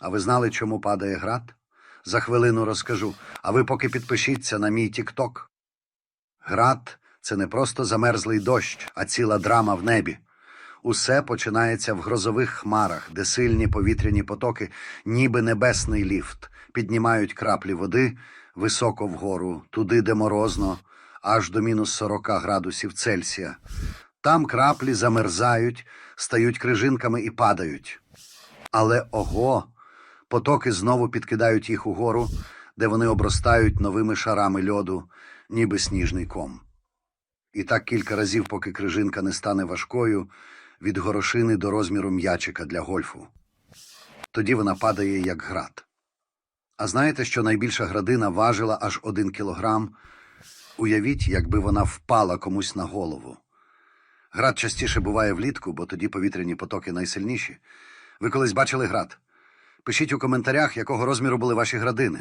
А ви знали, чому падає град? За хвилину розкажу. А ви поки підпишіться на мій тік-ток. Град це не просто замерзлий дощ, а ціла драма в небі. Усе починається в грозових хмарах, де сильні повітряні потоки, ніби небесний ліфт, піднімають краплі води високо вгору, туди, де морозно, аж до мінус 40 градусів Цельсія. Там краплі замерзають, стають крижинками і падають. Але ого, потоки знову підкидають їх угору, де вони обростають новими шарами льоду, ніби сніжний ком. І так кілька разів, поки крижинка не стане важкою, від горошини до розміру м'ячика для гольфу. Тоді вона падає, як град. А знаєте, що найбільша градина важила аж один кілограм? Уявіть, якби вона впала комусь на голову. Град частіше буває влітку, бо тоді повітряні потоки найсильніші. Ви колись бачили град? Пишіть у коментарях, якого розміру були ваші градини.